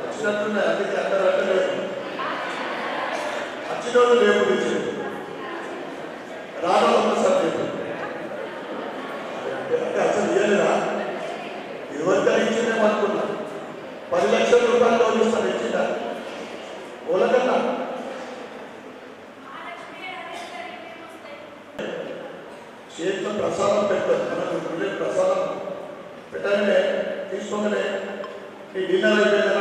వచ్చినట్టున్నాయి అందుకే అందరూ అంటలేదు వచ్చిన వాళ్ళు రేపు ఇచ్చింది రావడం సబ్జెక్ట్ అంటే అసలు ఇవ్వలేదా ఇరవై ఇచ్చిందేమో అనుకున్నా. పది లక్షల రూపాయలు లోన్ ఇస్తాను ఇచ్చిందా? ఓలకన్నా చేతిలో ప్రసాదం పెట్టదు. మనకు ప్రసాదం పెట్టగానే తీసుకోగానే ఈ డిన్నర్ అయిపోయిందని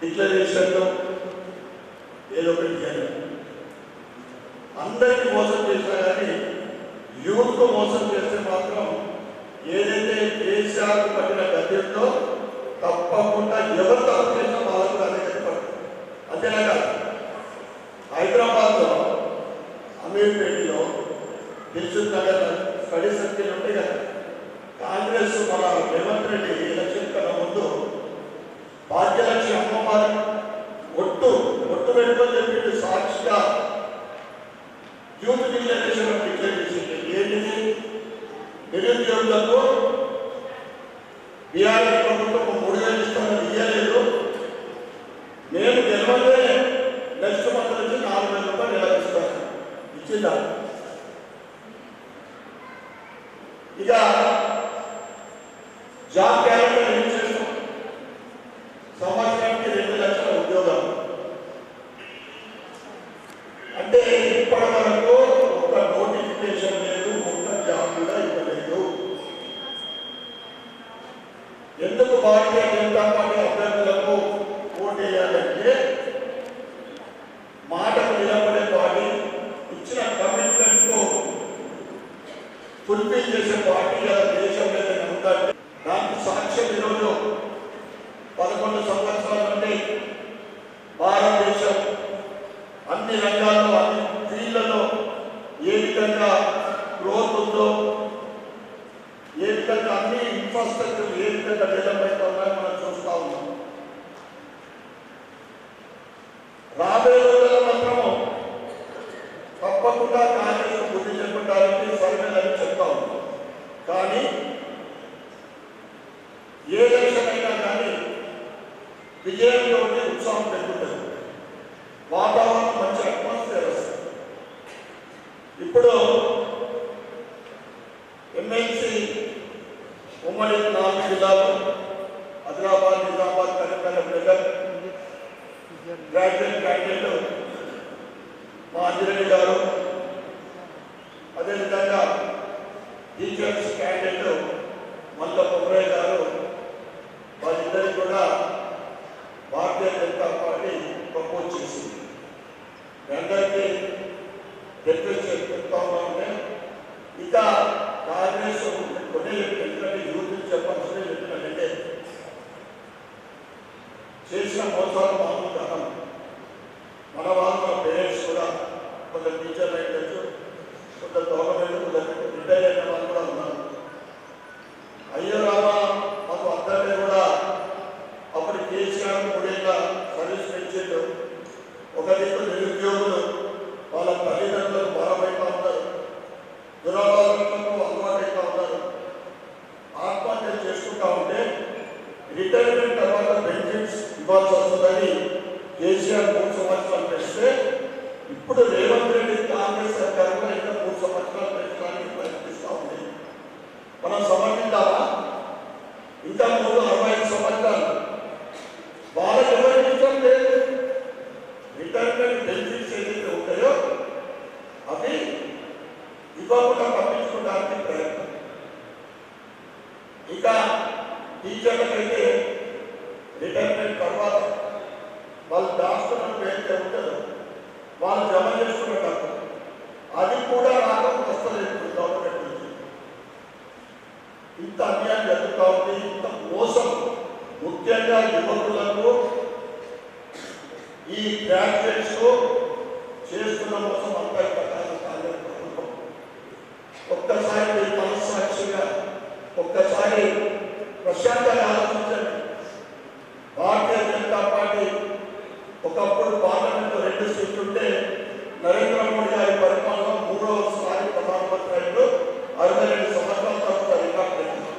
డిక్లరేషన్లు ఏదో ఒకటి చేయాలి. అందరికీ మోసం చేసినా కానీ యువతకు మోసం చేస్తే మాత్రం ఏదైతే కేసీఆర్ పట్టిన గద్యంతో తప్పకుండా ఎవరు తప్పు చేసినా వాళ్ళకు అదే గతి పడుతుంది. అంతేనా కాదు? హైదరాబాద్లో అమీర్పేటలో దిల్సుఖ్ నగర్ స్టడీ సర్కిల్ ఉంటే కదా. కాంగ్రెస్ మన రేవంత్ రెడ్డి ఎలక్షన్ కన్నా ముందు భాగ్యలక్ష్మి అమ్మవారి ఒట్టు ఒట్టు పెట్టుకొని చెప్పింది సాక్షిగా యూత్ డిక్లరేషన్ డిక్లేర్ చేసింది. ఏంటిది? నిరుద్యోగులకు బీఆర్ఎస్ ప్రభుత్వం మూడు వేలు ఇస్తామని ఇయ్యలేదు. నేను గెలవలే నెక్స్ట్ మంత్ నుంచి నాలుగు వేల రూపాయలు నెల ఇస్తాను ఇచ్చిందా? ఇక జాబ్ క్యాలెండర్ ఏం చేస్తాం సంవత్సరానికి రెండు లక్షల ఉద్యోగాలు అంటే ఇప్పటి వరకు ఒక నోటిఫికేషన్ లేదు ఒక్క జాబ్ కూడా ఇవ్వలేదు ఎందుకు భారతీయ జనతా పార్టీ అభ్యర్థులకు ఓటు వేయాలంటే మాటకు నిలబడే పార్టీ ఇచ్చిన కమిట్మెంట్కు ఫుల్ఫిల్ చేసే పార్టీ దేశం ఏదైనా ఉందంటే దానికి సాక్ష్యం ఈరోజు పదకొండు సంవత్సరాల నుండి భారతదేశం అన్ని రంగాల్లో అన్ని ఫీల్డ్లలో ఏ విధంగా గ్రోత్ ఉందో అన్ని ఇన్ఫ్రాస్ట్రక్చర్ ఏ విధంగా డెవలప్ అవుతున్నాయో మనం చూస్తా ఉన్నాం రాబోయే రోజుల్లో మాత్రము తప్పకుండా కాంగ్రెస్ బుద్ధి చెప్పడానికి సరైనదని చెప్తా ఉన్నాం కానీ ఏ లక్ష్యమైనా కానీ విజయంలో ఉండే ఉత్సాహం పెరుగుతుంది వాతావరణం మంచి అట్మాస్ఫియర్ వస్తుంది ఇప్పుడు ఎమ్మెల్సీ ఉమ్మడి నాలుగు జిల్లాలు ఆదిలాబాద్ నిజామాబాద్ కరీంనగర్ మెదక్ గ్రాడ్యుయేట్ క్యాండిడేట్ మా అంజిరెడ్డి గారు అదేవిధంగా టీచర్స్ క్యాండిడేట్ మల్ల పొగరయ్య గారు వాళ్ళిద్దరికి కూడా భారతీయ జనతా పార్టీ ప్రపోజ్ చేసింది మీ అందరికీ రిక్వెస్ట్ చెప్తా ఉన్నామంటే ఇక కాంగ్రెస్ కొన్ని ఎందుకంటే యూత్ చెప్పాల్సిన ఎందుకంటే చేసిన మోసాలు మామూలు కాదు మన వాళ్ళు మన పేరెంట్స్ కూడా కొందరు టీచర్లు అయ్యచ్చు కొందరు గవర్నమెంట్ కొందరు రిటైర్ అయిన వాళ్ళు కూడా ఉన్నారు. అయ్యో రామా మాకు అందరినీ కూడా. అప్పుడు కేసీఆర్ మూడేళ్ళ సర్వీస్ పెంచాడు ఒక దిక్కు నిరుద్యోగులు వాళ్ళ తల్లిదండ్రులకు భారమైతా ఉన్నారు. దురాలోచనలకు అలవాటైతా ఉన్నారు. ఆత్మహత్యలు చేసుకుంటా ఉంటే రిటైర్మెంట్ తర్వాత బెనిఫిట్స్ ఇవ్వాల్సి వస్తుందని కేసీఆర్ మూడు సంవత్సరాలు పెంచితే ఇప్పుడు రేవంత్ రెడ్డి కాంగ్రెస్ సర్కారంలో ఇంకా మూడు సంవత్సరాలు పెంచడానికి ప్రయత్నిస్తూ ఉంది. మనం సమర్థించాలా? ఇంకా ముందు అరవై ఐదు సంవత్సరాలు. వాళ్ళకి ఎవరికి లేదు? రిటైర్మెంట్ బెనిఫిట్స్ ఏదైతే ఉంటాయో అది ఇవ్వకుండా పంపించుకోవడానికి ప్రయత్నం. ఇంకా టీచర్లకైతే రిటైర్మెంట్ తర్వాత వాళ్ళు దాస్తున్న పేరు ఉంటుందో వాళ్ళు జమ చేసుకున్న డబ్బు. అది కూడా నాకు వస్తలేదు గవర్నమెంట్ నుంచి. ఇంత అన్యాయం జరుగుతూ ఉంది ఇంత మోసం. ముఖ్యంగా యువకులకు ఈ గ్రాడ్యుయేట్స్ చేస్తున్న మోసం అంతా ఇక్కడ కాంగ్రెస్ ప్రభుత్వం. ఒక్కసారి మీరు మనస్సాక్షిగా ఒక్కసారి ప్రశాంతంగా ఆలోచించండి భారతీయ జనతా పార్టీ ఒకప్పుడు పార్లమెంట్ రెండు సీట్లు ఉంటే నరేంద్ర మోడీ గారి పరిపాలన మూడవసారి ప్రధానమంత్రి అయ్యారు అరవై రెండు సంవత్సరాల తర్వాత రికార్డు పెట్టింది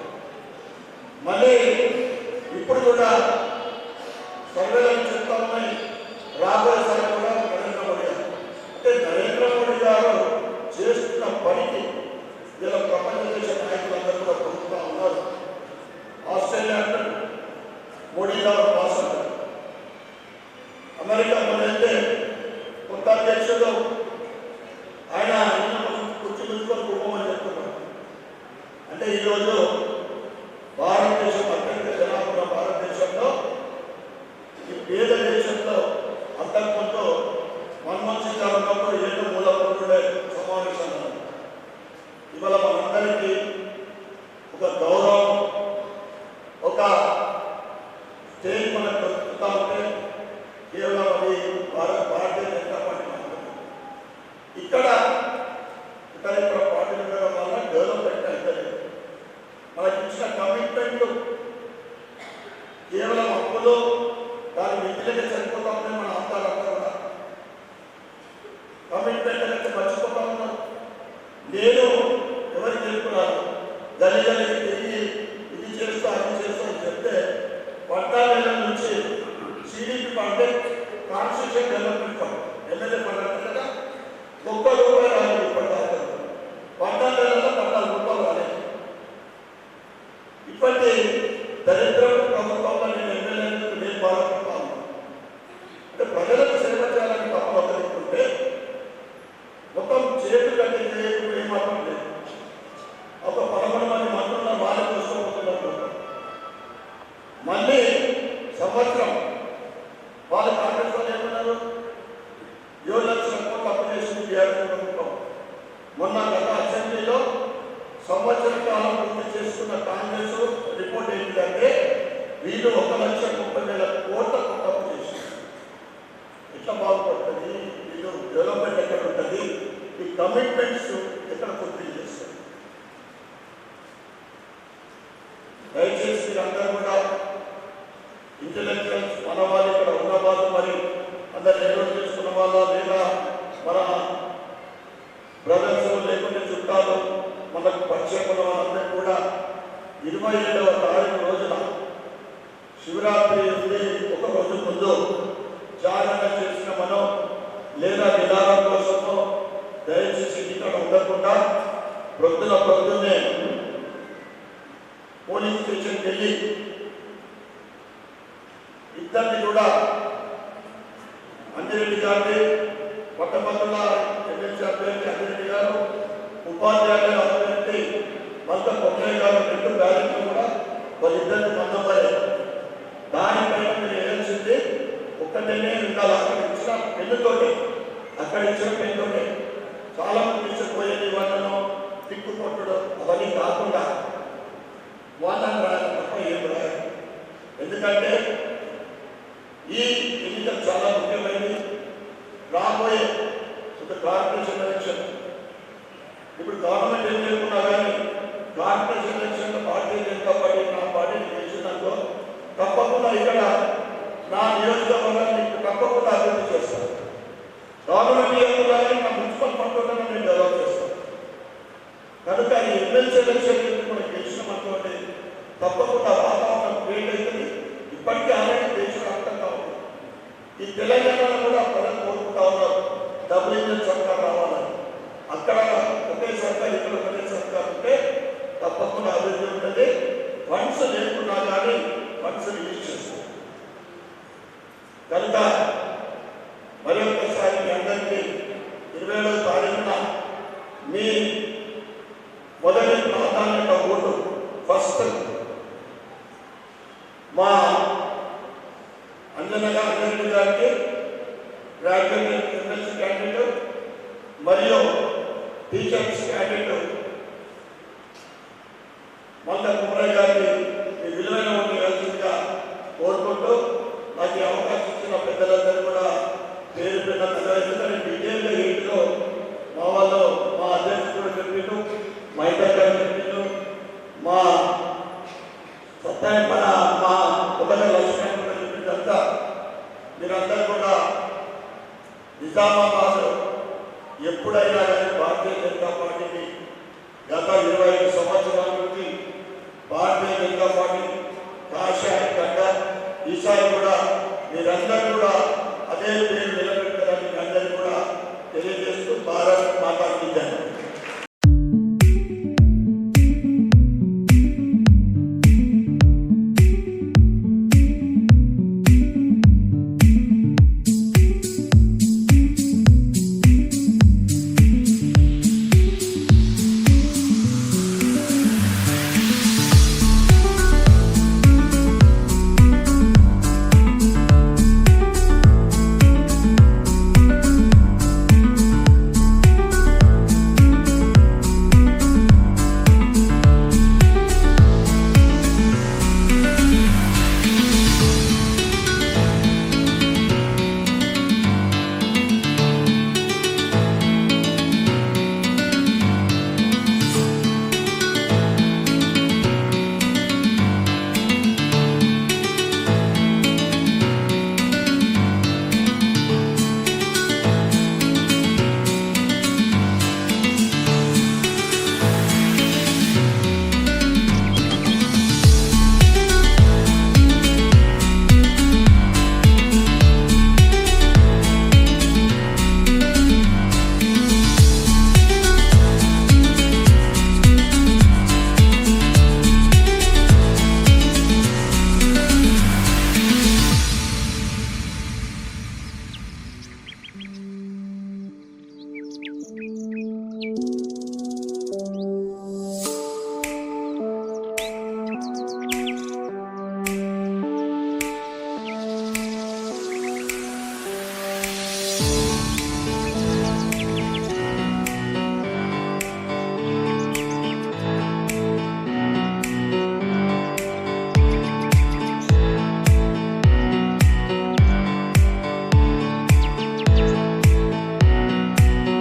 మళ్ళీ ఇప్పుడు కూడా సర్వేలను చెప్తా ఉన్నాయి రాబోయేసారి కూడా నరేంద్ర మోడీ గారు అంటే నరేంద్ర మోడీ గారు చేస్తున్న పనికి ఇలా ప్రపంచ దేశ నాయకులందరూ కూడా పొందుతూ ఉన్నారు ఆస్ట్రేలియా అంటారు మోడీ గారు పాస్ అంటారు అమెరికా అయితే కొత్త అధ్యక్షుడు ఆయన కుర్చీ ముంచుకొని కుటుంబం చెప్తున్నారు అంటే ఈరోజు భారతదేశం అత్యంత జనాభా ఉన్న భారతదేశంలో ఈ పేద దేశంలో అంతకుముందు మన్మోహన్ సింగ్ గారు ఉన్నప్పుడు ఏదో మూల ఉండే సమావేశాలు ఇవాళ మనందరికీ ఒక గౌరవం ఒక స్టేజ్ మనకు దొరుకుతా ఉంటే కేవలం అది భారత భారతీయ జనతా పార్టీ మాత్రమే ఇక్కడ ఇతర ఇతర పార్టీల మీద వల్ల డెవలప్మెంట్ అయితే మనకి ఇచ్చిన కమిట్మెంట్ కేవలం అప్పులు దాని మిగిలిన సరిపోతా ఉన్నాయి మన అంతాలంతా కూడా కమిట్మెంట్ అనేది మర్చిపోతా ఉన్నాం నేను ఎవరికి చెప్పుకున్నాను గలి గలి తిరిగి ఇది చేస్తా అది చేస్తా అని చెప్తే పద్నాలుగేళ్ళ నుంచి సిడిపి అంటే constitution development fund MLA fund అంటే కదా ఒక్క రాలేదు ఇప్పటిదాకా పద్నాలుగేళ్ళలో పద్నాలుగు రూపాయలు రాలేదు. ఇప్పటి దరిద్రం ప్రభుత్వంలో నేను ఎమ్మెల్యే నేను అంటే ప్రజలకు సేవ చేయాలని మొత్తం చేతులు కట్టి చేయకుండా ఏమాత్రం లేదు. ఒక పదకొండు మంది మంత్రుల మళ్ళీ సంవత్సరం వాళ్ళు కాంగ్రెస్ వాళ్ళు ఏమన్నారు ఏడు లక్షల కోట్లు అప్పు చేసింది బీఆర్ఎస్ ప్రభుత్వం మొన్న గత అసెంబ్లీలో సంవత్సర కాలం పూర్తి చేసుకున్న కాంగ్రెస్ రిపోర్ట్ ఏంటంటే వీళ్ళు ఒక లక్ష ముప్పై వేల కోట్ల అప్పు చేసింది ఎట్లా బాగుపడుతుంది వీళ్ళు డెవలప్మెంట్ ఎక్కడ ఉంటుంది ఈ కమిట్మెంట్స్ ఎక్కడ పూర్తి చేస్తారు దయచేసి మీరందరూ కూడా ఇంటలెక్చువల్స్ మన వాళ్ళు ఇక్కడ ఉన్న వాళ్ళు మరి అందరు ఎన్రోల్ చేసుకున్న వాళ్ళ లేదా మన బ్రదర్స్ లేకుంటే చుట్టాలు మనకు పరిచయం ఉన్న వాళ్ళందరూ కూడా ఇరవై ఏడవ తారీఖు రోజున శివరాత్రి ఉంది ఒక రోజు ముందు జాగ్రత్త చేసిన మనం లేదా ఉండకుండా ప్రొద్దున ప్రొద్దునే పోలీస్ స్టేషన్కి వెళ్ళి ఇద్దరిని కూడా అంజిరెడ్డి గారిని పట్టభద్రుల ఎమ్మెల్సీ అభ్యర్థి అంజిరెడ్డి గారు ఉపాధ్యాయుల అభ్యర్థి మంత కొట్టయ్య గారు రెండు బ్యాలెన్స్ కూడా వాళ్ళిద్దరిని పొందబోయే దానిపైన మీరు వేయాల్సింది ఒక్కటేనే ఉండాలి. అక్కడ ఇచ్చిన పెన్నుతోటి అక్కడ ఇచ్చిన పెన్నుతోటి cuidado. ఈ తెలంగాణలో కూడా ప్రజలు కోరుకుంటా ఉన్నారు. డబుల్ ఇంజన్ సర్కార్ రావాలని అక్కడ ఒకే సర్కార్ ఇక్కడ ఒకే సర్కార్ ఉంటే తప్పకుండా అభివృద్ధి ఉంటుంది. ఫండ్స్ లేకున్నా కానీ ఫండ్స్ రిలీజ్ చేస్తారు కనుక మరి ఒక్కసారి మీ అందరికీ ఇరవై ఏడవ తారీఖున మీ మొదటి ప్రాధాన్యత ఓటు ఫస్ట్ మా అంజనగా అసెంబ్లీ క్యాండిడేట్ మరియు టీచర్స్ క్యాండిడేట్ మంద కుమరయ్య గారిని ఈ విలువైన కోరుకుంటూ నాకు అవకాశం ఇచ్చిన పెద్దలందరూ కూడా పేరు పెట్టిన తగ్గ విజయంగా ఇంటిలో మా వాళ్ళు మా అధ్యక్షుడు చెప్పిండు మా ఇద్దరు